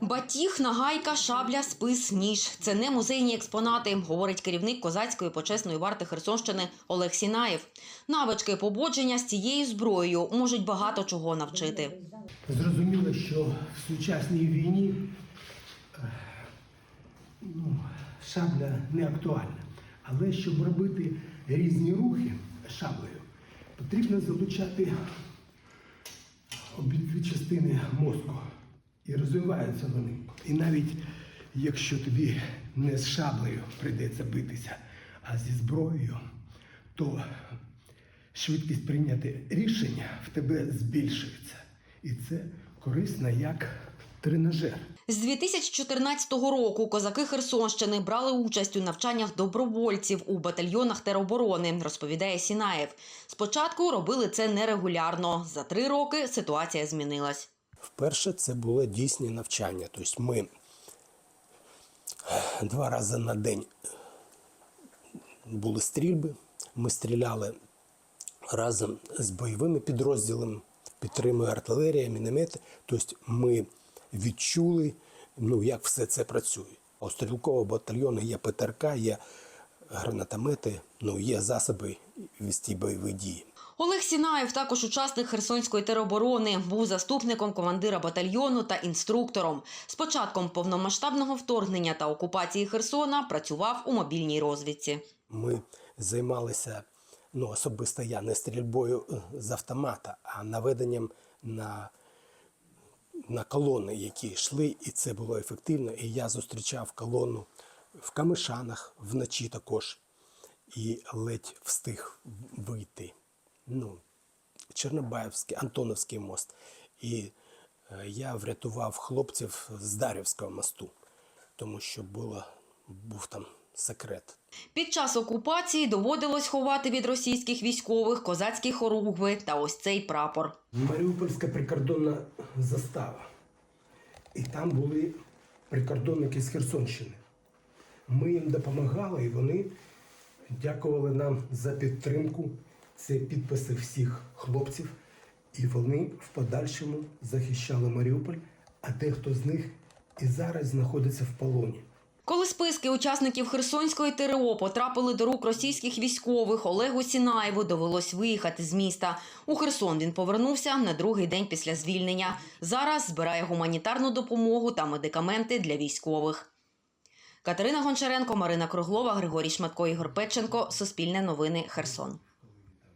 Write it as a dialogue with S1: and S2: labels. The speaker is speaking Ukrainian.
S1: Батіг, нагайка, шабля, спис, ніж – це не музейні експонати, говорить керівник козацької почесної варти Херсонщини Олег Сінаєв. Навички поводження з цією зброєю можуть багато чого навчити.
S2: Зрозуміло, що в сучасній війні е, ну, шабля не актуальна. Але щоб робити різні рухи шаблею, потрібно залучати обидві частини мозку. І розвиваються вони. І навіть якщо тобі не з шаблею прийдеться битися, а зі зброєю, то швидкість прийняти рішення в тебе збільшується. І це корисно як тренажер.
S1: З 2014 року козаки Херсонщини брали участь у навчаннях добровольців у батальйонах тероборони, розповідає Сінаєв. Спочатку робили це нерегулярно. За три роки ситуація змінилась.
S3: Вперше це було дійсні навчання. Тобто ми два рази на день були стрільби, ми стріляли разом з бойовими підрозділами, підтримує артилерія, міномети. Тобто ми відчули, ну, як все це працює. У стрілкового батальйону є ПТРК, є гранатомети, ну, є засоби вести бойові дії.
S1: Олег Сінаєв, також учасник Херсонської тероборони, був заступником командира батальйону та інструктором. З початком повномасштабного вторгнення та окупації Херсона працював у мобільній розвідці.
S3: Ми займалися, ну особисто я не стрільбою е, з автомата, а наведенням на, на колони, які йшли, і це було ефективно. І я зустрічав колону в Камишанах вночі також, і ледь встиг вийти. Ну, Чорнобаївський, Антоновський мост. І е, я врятував хлопців з Дарівського мосту, тому що було, був там секрет.
S1: Під час окупації доводилось ховати від російських військових козацькі хоругви та ось цей прапор.
S2: Маріупольська прикордонна застава. І там були прикордонники з Херсонщини. Ми їм допомагали, і вони дякували нам за підтримку. Це підписи всіх хлопців. І вони в подальшому захищали Маріуполь, а дехто з них і зараз знаходиться в полоні.
S1: Коли списки учасників Херсонської ТРО потрапили до рук російських військових, Олегу Сінаєву довелось виїхати з міста. У Херсон він повернувся на другий день після звільнення. Зараз збирає гуманітарну допомогу та медикаменти для військових. Катерина Гончаренко, Марина Круглова, Григорій Шматко, Ігор Петченко. Суспільне новини. Херсон.